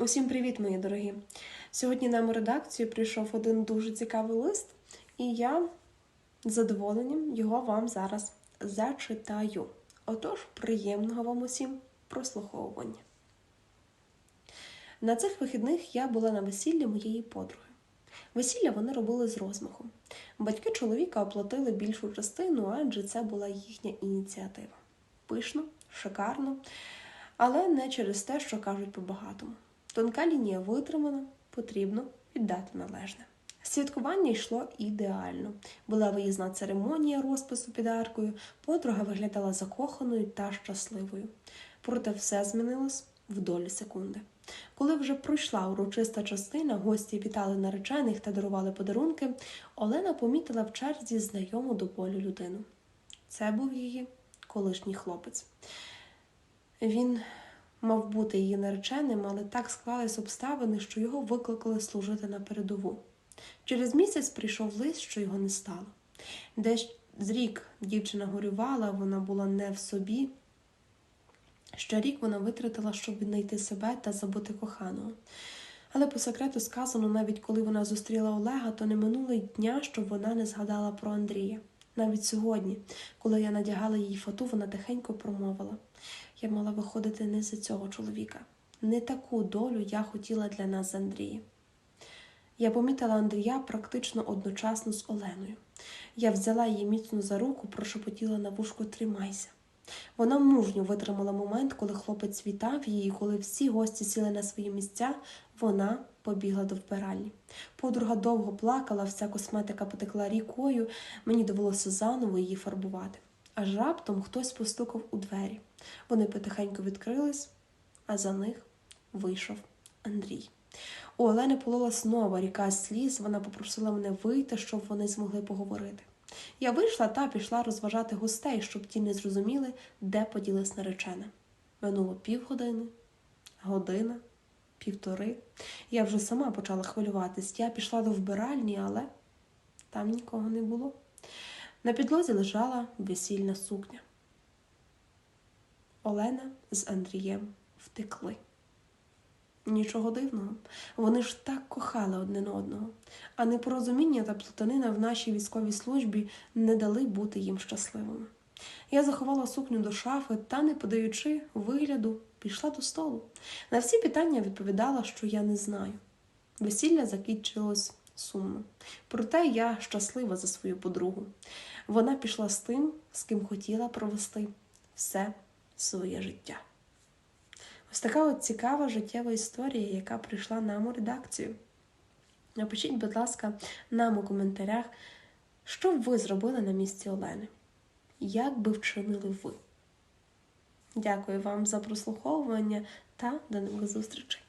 Усім привіт, мої дорогі! Сьогодні нам у редакцію прийшов один дуже цікавий лист, і я з задоволенням його вам зараз зачитаю. Отож, приємного вам усім прослуховування. На цих вихідних я була на весіллі моєї подруги. Весілля вони робили з розмахом. Батьки чоловіка оплатили більшу частину, адже це була їхня ініціатива. Пишно, шикарно, але не через те, що кажуть по-багатому. Тонка лінія витримана, потрібно віддати належне. Святкування йшло ідеально. Була виїзна церемонія розпису під аркою, подруга виглядала закоханою та щасливою. Проте все змінилось в долі секунди. Коли вже пройшла урочиста частина, гості вітали наречених та дарували подарунки, Олена помітила в черзі знайому до болю людину. Це був її колишній хлопець. Він мав бути її нареченим, але так склались обставини, що його викликали служити на передову. Через місяць прийшов лист, що його не стало. Десь з рік дівчина горювала, вона була не в собі. Ще рік вона витратила, щоб віднайти себе та забути коханого. Але по секрету сказано, навіть коли вона зустріла Олега, то не минуло й дня, щоб вона не згадала про Андрія. Навіть сьогодні, коли я надягала її фату, вона тихенько промовила: я мала виходити не за цього чоловіка. Не таку долю я хотіла для нас з Андрієм. Я помітила Андрія практично одночасно з Оленою. Я взяла її міцно за руку, прошепотіла на вушку Тримайся. Вона мужньо витримала момент, коли хлопець вітав її, коли всі гості сіли на свої місця, вона побігла до вбиральні. Подруга довго плакала, вся косметика потекла рікою, мені довелося заново її фарбувати. Аж раптом хтось постукав у двері. Вони потихеньку відкрились, а за них вийшов Андрій. У Олени полилась нова ріка сліз, вона попросила мене вийти, щоб вони змогли поговорити. Я вийшла та пішла розважати гостей, щоб ті не зрозуміли, де поділись наречена. Минуло півгодини, година, півтори. Я вже сама почала хвилюватись. Я пішла до вбиральні, але там нікого не було. На підлозі лежала весільна сукня. Олена з Андрієм втекли. Нічого дивного. Вони ж так кохали один одного, а непорозуміння та плутанина в нашій військовій службі не дали бути їм щасливими. Я заховала сукню до шафи та, не подаючи вигляду, пішла до столу. На всі питання відповідала, що я не знаю. Весілля закінчилось сумно. Проте я щаслива за свою подругу. Вона пішла з тим, з ким хотіла провести все своє життя. Ось така от цікава життєва історія, яка прийшла нам у редакцію. Напишіть, будь ласка, нам у коментарях, що ви зробили на місці Олени? Як би вчинили ви? Дякую вам за прослуховування та до нових зустрічей!